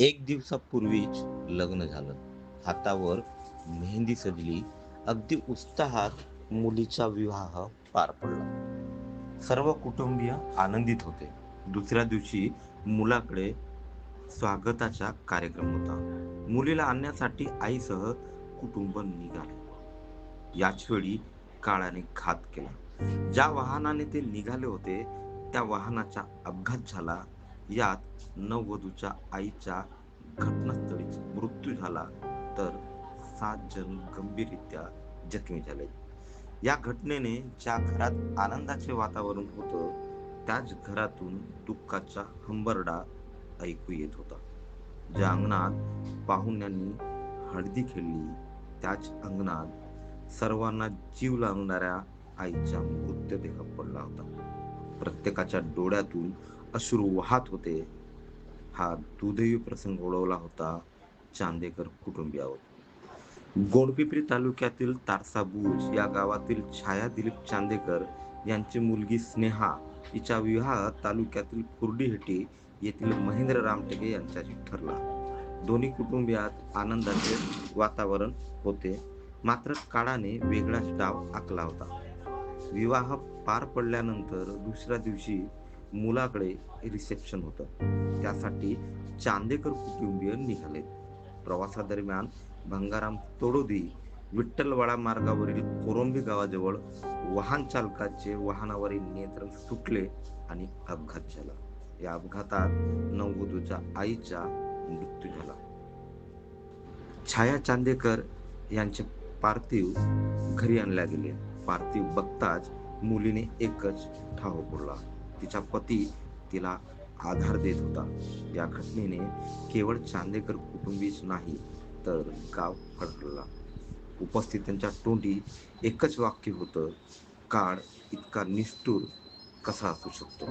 एक दिवसापूर्वीच लग्न झालं. हातावर मेहंदी सजली अगदी उत्साहात मुलीचा विवाह पार पडला. सर्व कुटुंबीय आनंदित होते. दुसऱ्या दिवशी मुलाकडे स्वागताचा कार्यक्रम होता. मुलीला आणण्यासाठी आईसह कुटुंब निघाले. याच वेळी काळाने घात केला. ज्या वाहनाने ते निघाले होते त्या वाहनाचा अपघात झाला. यात नववधूच्या आईच्या घटनास्थळीच मृत्यू झाला तर सात जण गंभीररित्या जखमी झाले. या घटनेने ज्या घरात आनंदाचे वातावरण होतं त्याच घरातून दुःखाचा हंबरडा ऐकू येत होता. ज्या अंगणात पाहुण्यांनी हळदी खेळली त्याच अंगणात सर्वांना जीव लागणाऱ्या आईचा मृतदेह पडला होता. प्रत्येकाच्या डोळ्यातून अश्रू वाहत होते. हा दुर्दैवी प्रसंग ओढवला होता चांदेकर कुटुंबियावर. गोडपिपरी तालुक्यातील तारसा बुज या गावातील छाया दिलीप चांदेकर यांची मुलगी स्नेहा हिचा विवाह तालुक्यातील कुर्डीहटी येथील महेंद्र रामटेके यांच्याशी ठरला. दोन्ही कुटुंबियात आनंदाचे वातावरण होते. मात्र काळाने वेगळाच डाव आखला होता. विवाह पार पडल्यानंतर दुसऱ्या दिवशी मुलाकडे रिसेप्शन होतं. त्यासाठी चांदेकर कुटुंबीय निघाले. प्रवासादरम्यान भंगाराम तोडोदी विठ्ठलवाडा मार्गावरील कोरोंबी गावाजवळ वाहन चालकाचे वाहनावरील नियंत्रण सुटले आणि अपघात झाला. या अपघातात नववधूच्या आईचा मृत्यू झाला. छाया चांदेकर यांचे पार्थिव घरी आणल्या गेले. पार्थिव बघताच मुलीने एकच ठाव पडला तिचा पती तिला आधार देत होता. या घटनेने केवळ चांदेकर कुटुंबीच नाही तर गाव हळहळला उपस्थितांच्या तोंडी एकच वाक्य होतं काळ इतका निष्ठूर कसा असू शकतो?